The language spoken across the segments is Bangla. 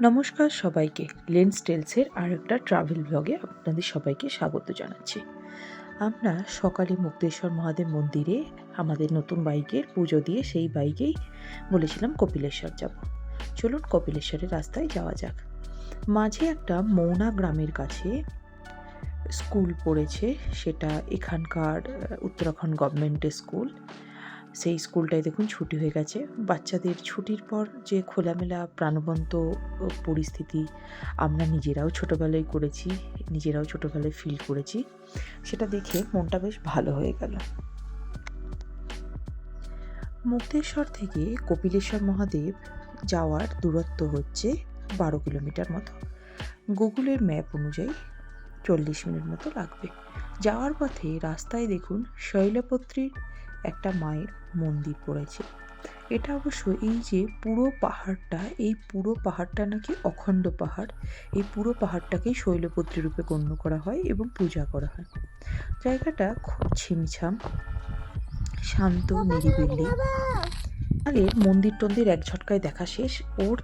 নমস্কার সবাইকে। লেন্স টেলসের আর একটা ট্রাভেল ব্লগে আপনাদের সবাইকে স্বাগত জানাচ্ছি। আমরা সকালে মুক্তেশ্বর মহাদেব মন্দিরে আমাদের নতুন বাইকের পুজো দিয়ে সেই বাইকেই বলেছিলাম কপিলেশ্বর যাব। চলুন কপিলেশ্বরের রাস্তায় যাওয়া যাক। মাঝে একটা মৌনা গ্রামের কাছে স্কুল পড়েছে। সেটা এখানকার উত্তরাখণ্ড গভর্নমেন্টের স্কুল। সেই স্কুলটায় দেখুন ছুটি হয়ে গেছে। বাচ্চাদের ছুটির পর যে খোলামেলা প্রাণবন্ত পরিস্থিতি আমরা নিজেরাও ছোটোবেলায় করেছি, নিজেরাও ছোটোবেলায় ফিল করেছি, সেটা দেখে মনটা বেশ ভালো হয়ে গেল। মুক্তেশ্বর থেকে কপিলেশ্বর মহাদেব যাওয়ার দূরত্ব হচ্ছে বারো কিলোমিটার মতো। গুগলের ম্যাপ অনুযায়ী চল্লিশ মিনিট মতো লাগবে। যাওয়ার পথে রাস্তায় দেখুন শৈলপত্রীর একটা মায়ের মন্দির পড়েছে। এটা অবশ্য এই যে পুরো পাহাড়টা এই পুরো পাহাড়টা নাকি অখণ্ড পাহাড় এই পুরো পাহাড়টাকেই শৈলপত্রী রূপে গণ্য করা হয় এবং পূজা করা হয়। জায়গাটা খুব ছিমছাম শান্ত নিরিবিলি। আগে মন্দির টন্দির এক ঝটকায় দেখা শেষ ওর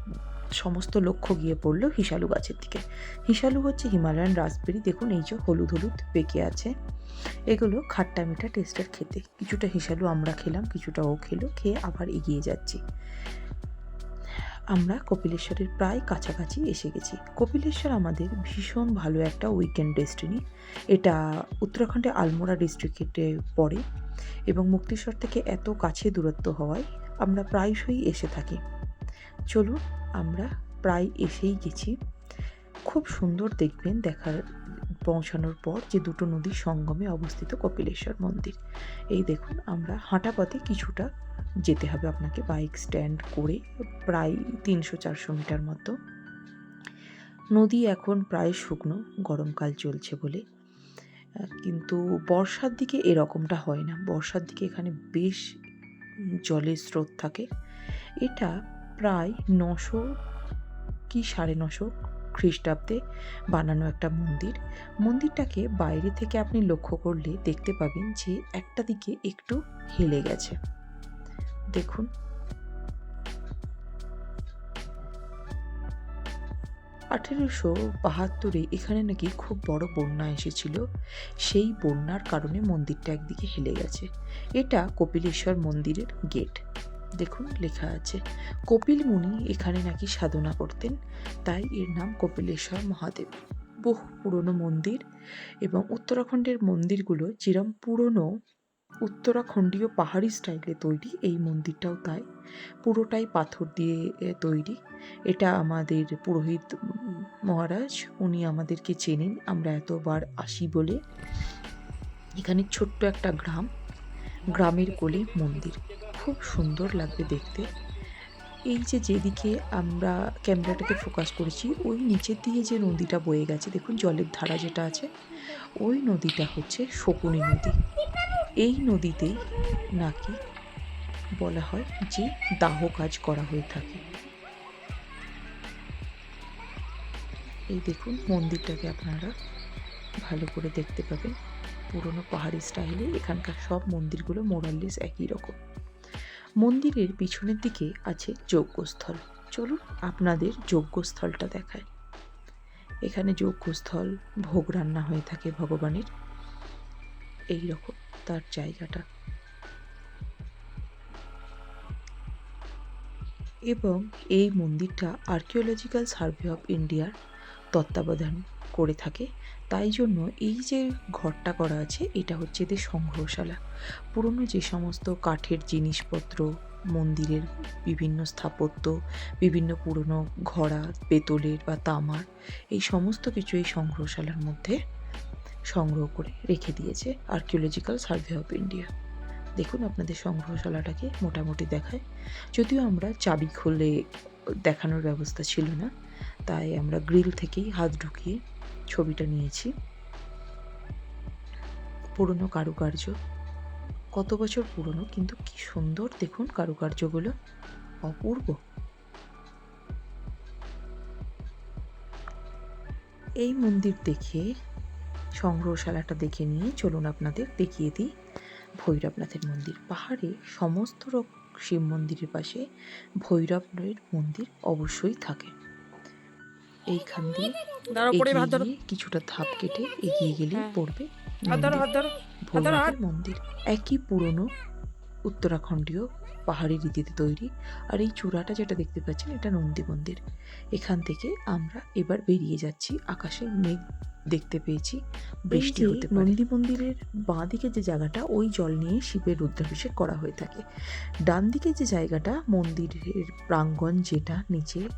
সমস্ত লক্ষ্য গিয়ে পড়ল হিসালু গাছের দিকে। হিসালু হচ্ছে হিমালয়ান রাসবেরি। দেখুন, এই যে হলুদ হলুদ পেকে আছে। এগুলো খাট্টা মিঠা টেস্টের খেতে। কিছুটা হিসালু আমরা খেলাম, কিছুটা ও খেলো, খেয়ে আবার এগিয়ে যাচ্ছি। আমরা কপিলেশ্বরের প্রায় কাছাকাছি এসে গেছি। কপিলেশ্বর আমাদের ভীষণ ভালো একটা উইকেন্ড ডেস্টিনি এটা উত্তরাখণ্ডে আলমোড়া ডিস্ট্রিক্টে পড়ে এবং মুক্তিশ্বর থেকে এত কাছে দূরত্ব হওয়ায় আমরা প্রায়শই এসে থাকি। চলুন আমরা প্রায় এসেই গেছি। খুব সুন্দর দেখবেন দেখার, পৌঁছানোর পর যে দুটো নদীর সঙ্গমে অবস্থিত কপিলেশ্বর মন্দির। এই দেখুন আমরা হাঁটা পথে কিছুটা যেতে হবে আপনাকে, বাইক স্ট্যান্ড করে প্রায় তিনশো চারশো মিটার মতো। নদী এখন প্রায় শুকনো, গরমকাল চলছে বলে। কিন্তু বর্ষার দিকে এরকমটা হয় না। বর্ষার দিকে এখানে বেশ জলের স্রোত থাকে। এটা প্রায় নশো কি সাড়ে নশো খ্রিস্টাব্দে বানানো একটা মন্দির। মন্দিরটাকে বাইরে থেকে আপনি লক্ষ্য করলে দেখতে পাবেন যে একটা দিকে একটু হেলে গেছে। দেখুন। আঠেরোশো বাহাত্তরে এখানে নাকি খুব বড় বন্যা এসেছিল। সেই বন্যার কারণে মন্দিরটা একদিকে হেলে গেছে। এটা কপিলেশ্বর মন্দিরের গেট দেখুন, লেখা আছে, কপিল মুনি এখানে নাকি সাধনা করতেন, তাই এর নাম কপিলেশ্বর মহাদেব। বহু পুরনো মন্দির এবং উত্তরাখণ্ডের মন্দিরগুলো যেরম পুরনো উত্তরাখণ্ডীয় পাহাড়ি স্টাইলে তৈরি, এই মন্দিরটাও তাই। পুরোটাই পাথর দিয়ে তৈরি। এটা আমাদের পুরোহিত মহারাজ, উনি আমাদেরকে চেনেন, আমরা এতবার আসি বলে। এখানে ছোট্ট একটা গ্রাম, গ্রামের কোলে মন্দির। খুব সুন্দর লাগবে দেখতে। এই যে যেদিকে আমরা ক্যামেরাটাকে ফোকাস করেছি, ওই নিচের দিকে যে নদীটা বয়ে গেছে, দেখুন জলের ধারা যেটা আছে, ওই নদীটা হচ্ছে শকুনি নদী। এই নদীতেই নাকি বলা হয় যে দাহ কাজ করা হয়ে থাকে। এই দেখুন মন্দিরটাকে আপনারা ভালো করে দেখতে পাবেন। পুরনো পাহাড়ি স্টাইলে এখানকার সব মন্দিরগুলো মোরাল্লেস একই রকম। মন্দিরের পিছনের দিকে আছে যজ্ঞস্থল। চলুন আপনাদের যজ্ঞস্থলটা দেখায় এখানে যজ্ঞস্থল, ভোগ রান্না হয়ে থাকে ভগবানের। এই রকম তার জায়গাটা। এবং এই মন্দিরটা আর্কিওলজিক্যাল সার্ভে অফ ইন্ডিয়ার তত্ত্বাবধান। করে থাকে। তাই জন্য এই যে ঘরটা করা আছে, এটা হচ্ছে এদের সংগ্রহশালা। পুরনো যে সমস্ত কাঠের জিনিসপত্র, মন্দিরের বিভিন্ন স্থাপত্য, বিভিন্ন পুরনো ঘড়া, পেতলের বা তামার, এই সমস্ত কিছু এই সংগ্রহশালার মধ্যে সংগ্রহ করে রেখে দিয়েছে আর্কিওলজিক্যাল সার্ভে অফ ইন্ডিয়া দেখুন আপনাদের সংগ্রহশালাটাকে মোটামুটি দেখায়। যদিও আমরা চাবি খুলে দেখানোর ব্যবস্থা ছিল না, তাই আমরা গ্রিল থেকেই হাত ঢুকিয়ে ছবিটা নিয়েছি। পুরনো কারুকার্য। কত বছর পুরনো, কিন্তু কি সুন্দর দেখুন কারুকার্যগুলো। অপূর্ব। এই মন্দির দেখে, সংগ্রহশালাটা দেখে নিয়ে চলুন আপনাদের দেখিয়ে দিই ভৈরবনাথের মন্দির। পাহাড়ে সমস্ত রক শিব মন্দিরের পাশে ভৈরবের মন্দির অবশ্যই থাকে। এইখান দিয়ে ধরো পড়ে হাত ধরো। কিছুটা ধাপ কেটে এগিয়ে গেলে হ্যাঁ। পড়বে হাত ধরো মন্দির। হাত ধরো ভোলানাথের মন্দির। একই পুরনো উত্তরাখণ্ডীয় পাহাড়ি রীতিতে তৈরি। আর এই চূড়াটা যেটা দেখতে পাচ্ছেন এটা নন্দী মন্দির। এখান থেকে আমরা এবার বেরিয়ে যাচ্ছি। আকাশে মেঘ দেখতে পেয়েছি বৃষ্টি হতে নন্দী মন্দিরের বাঁ দিকে যে জায়গাটা ওই জল নিয়ে শিবের রুদ্রাভিষেক করা হয়ে থাকে। ডান দিকে যে জায়গাটা মন্দিরের প্রাঙ্গণ যেটা নিচে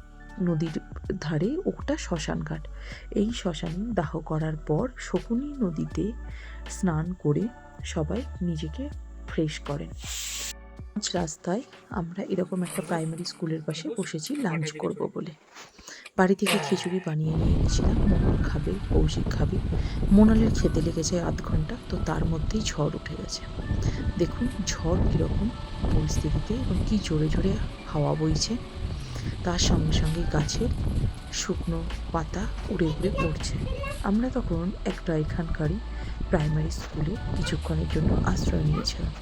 নদীর ধারে ওটা শ্মশান ঘাট এই শ্মশানে দাহ করার পর শকুনি নদীতে স্নান করে সবাই নিজেকে ফ্রেশ করেন। আজ রাস্তায় আমরা এরকম একটা প্রাইমারি স্কুলের পাশে বসেছি লাঞ্চ করব বলে। বাড়ি থেকে খিচুড়ি বানিয়ে নিয়ে গেছিলাম মোহন খাবে, কৌশিক খাবে। মোনালের খেতে লেগেছে আধ ঘণ্টা, তো তার মধ্যেই ঝড় উঠে গেছে। দেখুন ঝড় কীরকম পরিস্থিতিতে এবং কী জোরে জোরে হাওয়া বইছে। তার সঙ্গে সঙ্গে গাছের শুকনো পাতা উড়ে উড়ে পড়ছে। আমরা তখন একটা এখানকারই প্রাইমারি স্কুলে কিছুক্ষণের জন্য আশ্রয় নিয়েছিলাম।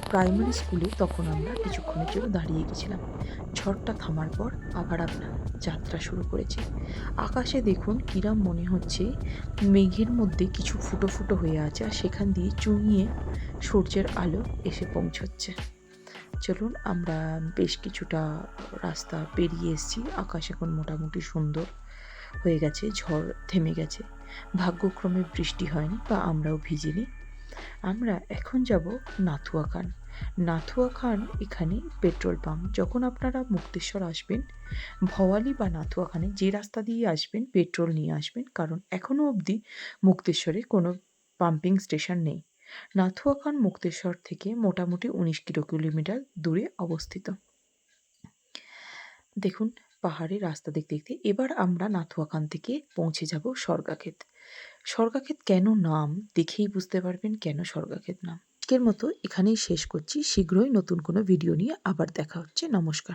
একটা প্রাইমারি স্কুলে তখন আমরা কিছুক্ষণের জন্য দাঁড়িয়ে গেছিলাম। ঝড়টা থামার পর আবার আমরা যাত্রা শুরু করেছি। আকাশে দেখুন কিরাম মনে হচ্ছে, মেঘের মধ্যে কিছু ফুটো ফুটো হয়ে আছে আর সেখান দিয়ে চুইয়ে সূর্যের আলো এসে পৌঁছচ্ছে। চলুন আমরা বেশ কিছুটা রাস্তা পেরিয়ে এসেছি। আকাশ এখন মোটামুটি সুন্দর হয়ে গেছে, ঝড় থেমে গেছে। ভাগ্যক্রমে বৃষ্টি হয়নি বা আমরাও ভিজিনি। আমরা এখন যাব নাথুয়া খান। নাথুয়া খান এখানে পেট্রোল পাম্প। যখন আপনারা মুক্তেশ্বর আসবেন, ভওয়ালি বা নাথুয়া খানে যে রাস্তা দিয়ে আসবেন, পেট্রোল নিয়ে আসবেন, কারণ এখনও অবধি মুক্তেশ্বরে কোনো পাম্পিং স্টেশন নেই। নাথুয়া খান মুক্তেশ্বর থেকে মোটামুটি উনিশ কিলো কিলোমিটার দূরে অবস্থিত। দেখুন পাহাড়ে রাস্তা দেখতে দেখতে এবার আমরা নাথুয়াখান থেকে পৌঁছে যাব স্বর্গাক্ষেত। স্বর্গাক্ষেত কেন নাম দেখেই বুঝতে পারবেন কেন স্বর্গাক্ষেত নাম। আজকের মতো এখানেই শেষ করছি। শীঘ্রই নতুন কোনো ভিডিও নিয়ে আবার দেখা হচ্ছে। নমস্কার।